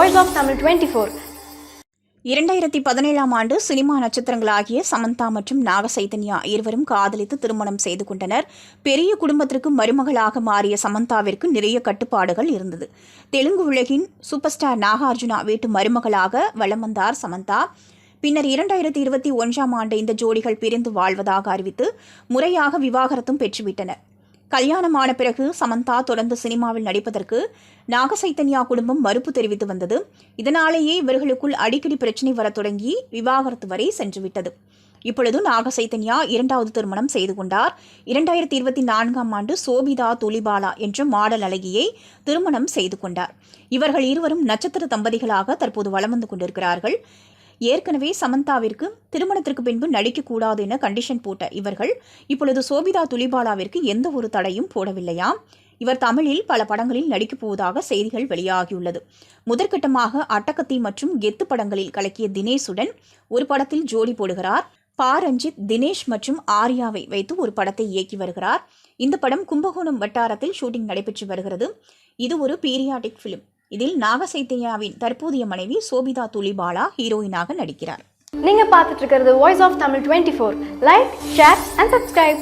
ஓல்வாம் Tamil twenty four இரண்டாயிரத்தி பதினேழாம் ஆண்டு சினிமா நட்சத்திரங்களாகிய சமந்தா மற்றும் நாக சைதன்யா இருவரும் காதலித்து திருமணம் செய்து கொண்டனர். பெரிய குடும்பத்திற்கு மருமகளாக மாறிய சமந்தாவிற்கு நிறைய கட்டுப்பாடுகள் இருந்தது. தெலுங்கு உலகின் சூப்பர் ஸ்டார் நாகார்ஜுனா வீட்டு மருமகளாக வலம் வந்தார் சமந்தா. பின்னர் இரண்டாயிரத்தி இருபத்தி ஒன்றாம் ஆண்டு இந்த ஜோடிகள் பிரிந்து வாழ்வதாக அறிவித்து முறையாக விவாகரத்தும் பெற்றுவிட்டனர். கல்யாணமான பிறகு சமந்தா தொடர்ந்து சினிமாவில் நடிப்பதற்கு நாகசைத்தன்யா குடும்பம் மறுப்பு தெரிவித்து வந்தது. இதனாலேயே இவர்களுக்குள் அடிக்கடி பிரச்சனை வரத் தொடங்கி விவாகரத்து வரை சென்றுவிட்டது. இப்பொழுது நாகசைத்தன்யா இரண்டாவது திருமணம் செய்து கொண்டார். இரண்டாயிரத்தி இருபத்தி நான்காம் ஆண்டு சோபிதா துலிபாலா என்ற மாடல் அழகியை திருமணம் செய்து கொண்டார். இவர்கள் இருவரும் நட்சத்திர தம்பதிகளாக தற்போது வலம் வந்து கொண்டிருக்கிறார்கள். ஏற்கனவே சமந்தாவிற்கு திருமணத்திற்கு பின்பு நடிக்கக்கூடாது என கண்டிஷன் போட்ட இவர்கள் இப்பொழுது சோபிதா துலிபாலாவிற்கு எந்த ஒரு தடையும் போடவில்லையாம் இவர் தமிழில் பல படங்களில் நடிக்கப் போவதாக செய்திகள் வெளியாகியுள்ளது. முதற்கட்டமாக அட்டகத்தி மற்றும் கெத்து படங்களில் கலக்கிய தினேஷுடன் ஒரு படத்தில் ஜோடி போடுகிறார். பா. ரஞ்சித் தினேஷ் மற்றும் ஆர்யாவை வைத்து ஒரு படத்தை இயக்கி வருகிறார். இந்த படம் கும்பகோணம் வட்டாரத்தில் ஷூட்டிங் நடைபெற்று வருகிறது. இது ஒரு பீரியாடிக் ஃபிலிம் இதில் நாகசைத்தையாவின் தற்போதைய மனைவி சோபிதா துலிபாலா ஹீரோயினாக நடிக்கிறார். நீங்க பார்த்துட்டு இருக்கிறது voice of Tamil twenty four like share and subscribe